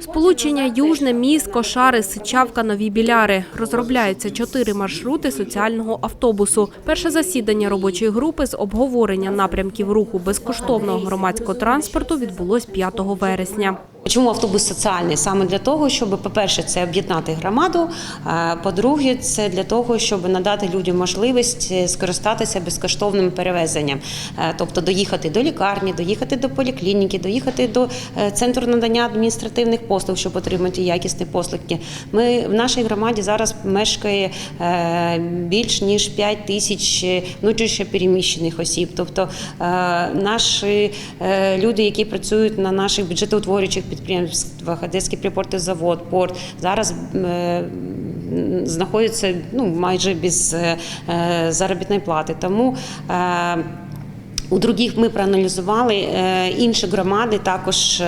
Сполучення Южне, Міст, Кошари, Сичавка, Нові Біляри. Розробляються чотири маршрути соціального автобусу. Перше засідання робочої групи з обговорення напрямків руху безкоштовного громадського транспорту відбулось 5 вересня. Чому автобус соціальний? Саме для того, щоб, по-перше, це об'єднати громаду. а, По-друге, це для того, щоб надати людям можливість е, скористатися безкоштовним перевезенням, Е, тобто доїхати до лікарні, доїхати до поліклініки, доїхати до е, центру надання адміністративних послуг, щоб отримати якісні послуги. Ми в нашій громаді зараз мешкає більш ніж 5 тисяч внутрішньо переміщених осіб. Тобто наші люди, які працюють на наших бюджетоутворюючих підприємствах, Одеський припортозавод, порт, зараз знаходяться ну, майже без е, е, заробітної плати. Тому е, у других ми проаналізували інші громади також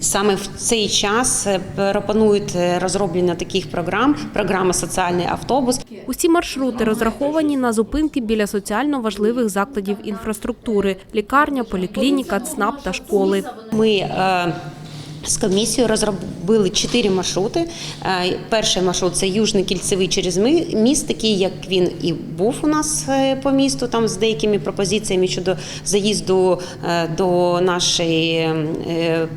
саме в цей час пропонують розроблення таких програм, програма соціальний автобус. Усі маршрути розраховані на зупинки біля соціально важливих закладів інфраструктури – лікарня, поліклініка, ЦНАП та школи. Ми е, з комісією розробили чотири маршрути. Е, Перший маршрут це Южний кільцевий через міст, такий як він і був у нас е, по місту, там з деякими пропозиціями щодо заїзду е, до нашої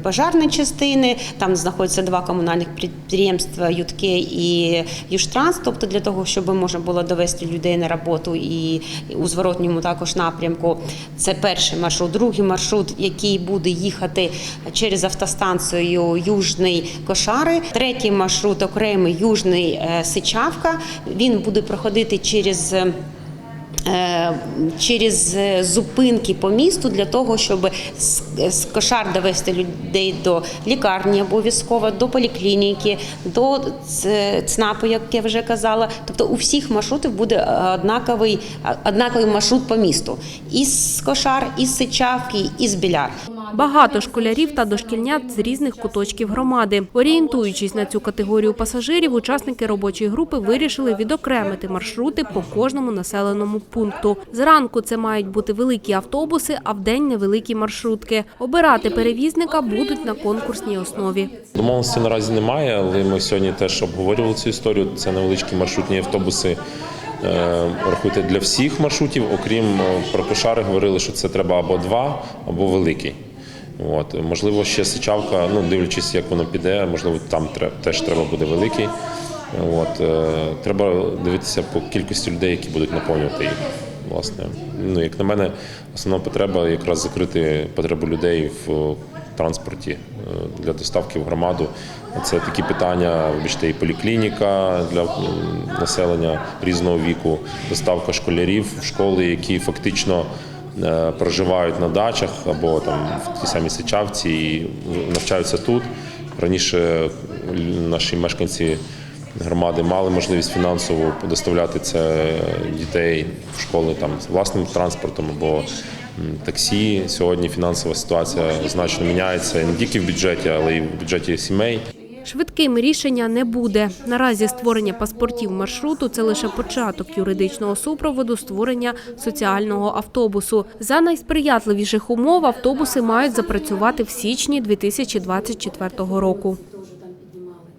пожарної частини. Там знаходяться два комунальних підприємства Ютке і Южтранс, тобто для того, щоб можна було довести людей на роботу і у зворотньому також напрямку. Це перший маршрут. Другий маршрут, який буде їхати через автостанцію Южний Кошари. Третій маршрут окремий Южний е, Сичавка. Він буде проходити через. е, е, Через зупинки по місту для того, щоб з, кошар довести людей до лікарні обов'язково, до поліклініки, до ЦНАПу, як я вже казала. Тобто у всіх маршрутів буде однаковий, однаковий маршрут по місту. І з кошар, і з Сичавки, і з біляр. Багато школярів та дошкільнят з різних куточків громади. Орієнтуючись на цю категорію пасажирів, учасники робочої групи вирішили відокремити маршрути по кожному населеному пункту. Зранку це мають бути великі автобуси, а вдень невеликі маршрутки. Обирати перевізника будуть на конкурсній основі. Домовленості наразі немає, але ми сьогодні теж обговорювали цю історію. Це невеличкі маршрутні автобуси. е, Рахуйте для всіх маршрутів, окрім е, про кошари, говорили, що це треба або два, або великий. От можливо, ще сичавка. Ну дивлячись, як воно піде, можливо, там тре- теж треба буде великий. От е, треба дивитися по кількості людей, які будуть наповнювати їх. Власне, ну як на мене, основна потреба якраз закрити потребу людей в транспорті е, для доставки в громаду. Це такі питання, вибачте, і поліклініка для населення різного віку, доставка школярів в школи, які фактично проживають на дачах або там в тій самій Сичавці і навчаються тут. Раніше наші мешканці громади мали можливість фінансово доставляти це дітей в школи там з власним транспортом або таксі. Сьогодні фінансова ситуація значно міняється не тільки в бюджеті, але й в бюджеті сімей. Швидким рішення не буде. Наразі створення паспортів маршруту це лише початок юридичного супроводу створення соціального автобусу. За найсприятливіших умов автобуси мають запрацювати в січні 2024 року.